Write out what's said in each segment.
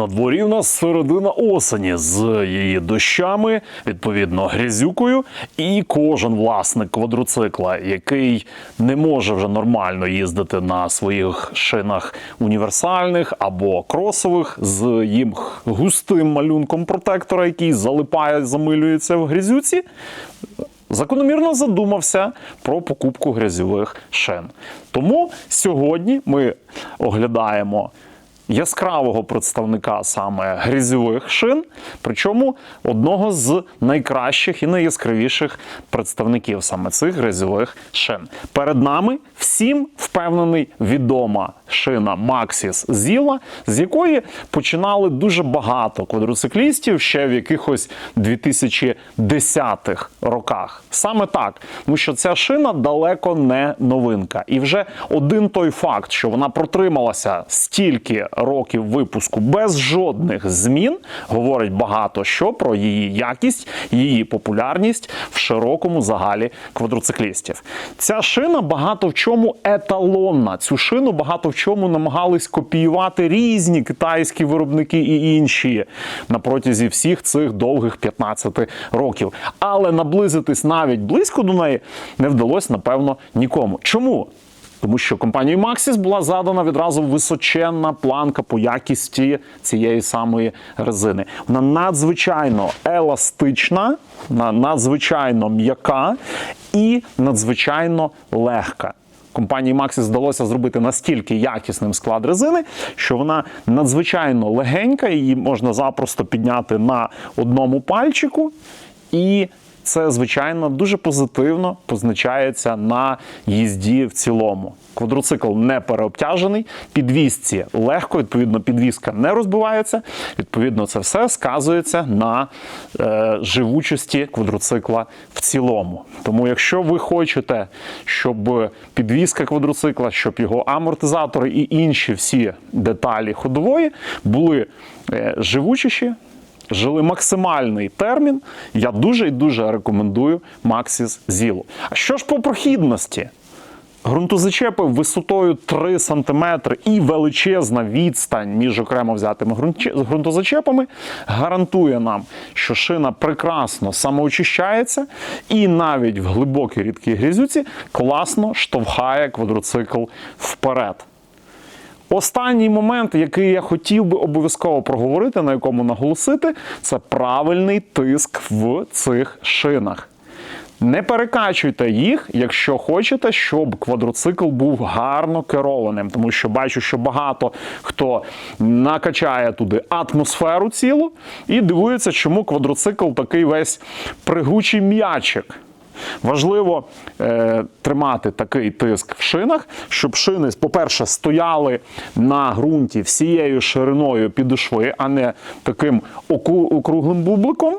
На дворі в нас середина осені з її дощами, відповідно, грязюкою, і кожен власник квадроцикла, який не може вже нормально їздити на своїх шинах універсальних або кросових з їм густим малюнком протектора, який залипає, замилюється в грязюці. Закономірно задумався про покупку грязьових шин. Тому сьогодні ми оглядаємо яскравого представника саме грізьових шин, причому одного з найкращих і найяскравіших представників саме цих грізьових шин. Перед нами всім впевнений відома шина Maxis Zilla, з якої починали дуже багато квадроциклістів ще в якихось 2010-х роках. Саме так, тому що ця шина далеко не новинка. І вже один той факт, що вона протрималася стільки років випуску без жодних змін, говорить багато що про її якість, її популярність в широкому загалі квадроциклістів. Ця шина багато в чому еталонна. Цю шину багато в чому намагались копіювати різні китайські виробники і інші на протязі всіх цих довгих 15 років. Але наблизитись навіть близько до неї не вдалося, напевно, нікому. Чому? Тому що компанією Maxis була задана відразу височенна планка по якісті цієї самої резини. Вона надзвичайно еластична, надзвичайно м'яка і надзвичайно легка. Компанії Maxis здалося зробити настільки якісним склад резини, що вона надзвичайно легенька, її можна запросто підняти на одному пальчику. І це, звичайно, дуже позитивно позначається на їзді в цілому. Квадроцикл не переобтяжений, підвісці легко, відповідно, підвіска не розбивається. Відповідно, це все сказується на е, живучості квадроцикла в цілому. Тому, якщо ви хочете, щоб підвіска квадроцикла, щоб його амортизатори і інші всі деталі ходової були е, живучіші, жили максимальний термін, я дуже і дуже рекомендую Maxis Zilo. А що ж по прохідності? Ґрунтозачепи висотою 3 см і величезна відстань між окремо взятими ґрунтозачепами гарантує нам, що шина прекрасно самоочищається і навіть в глибокій рідкій грязюці класно штовхає квадроцикл вперед. Останній момент, який я хотів би обов'язково проговорити, на якому наголосити, це правильний тиск в цих шинах. Не перекачуйте їх, якщо хочете, щоб квадроцикл був гарно керованим, тому що бачу, що багато хто накачає туди атмосферу цілу і дивується, чому квадроцикл такий весь пригучий м'ячик. Важливо е, тримати такий тиск в шинах, щоб шини, по-перше, стояли на ґрунті всією шириною підошви, а не таким округлим бубликом.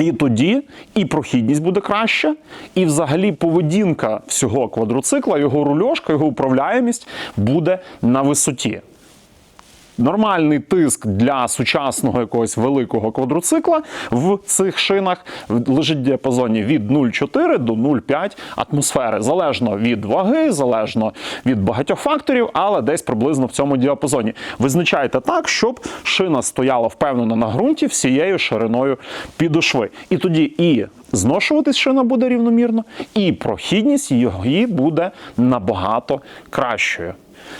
І тоді і прохідність буде краща, і взагалі поведінка всього квадроцикла, його рульошка, його управляємість буде на висоті. Нормальний тиск для сучасного якогось великого квадроцикла в цих шинах лежить в діапазоні від 0,4 до 0,5 атмосфери, залежно від ваги, залежно від багатьох факторів, але десь приблизно в цьому діапазоні. Визначайте так, щоб шина стояла впевнено на ґрунті всією шириною підошви. І тоді і зношуватись шина буде рівномірно, і прохідність її буде набагато кращою.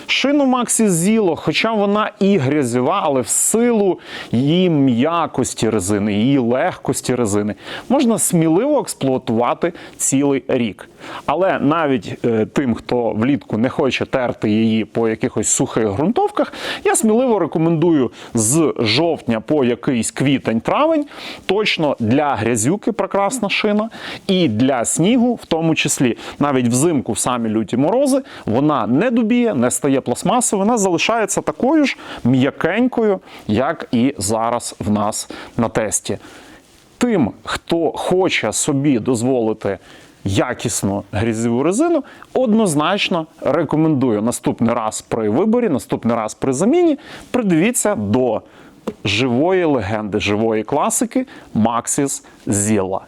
Шину Maxi Zilo, хоча вона і грязьова, але в силу її м'якості резини, її легкості резини, можна сміливо експлуатувати цілий рік. Але навіть е, тим, хто влітку не хоче терти її по якихось сухих ґрунтовках, я сміливо рекомендую з жовтня по якийсь квітень-травень, точно для грязюки прекрасна шина, і для снігу, в тому числі, навіть взимку в самі люті морози, вона не дубіє, не стає пластмасовою, вона залишається такою ж м'якенькою, як і зараз в нас на тесті. Тим, хто хоче собі дозволити якісну грязьову резину, однозначно рекомендую наступний раз при виборі, наступний раз при заміні придивіться до живої легенди, живої класики Maxis Zilla.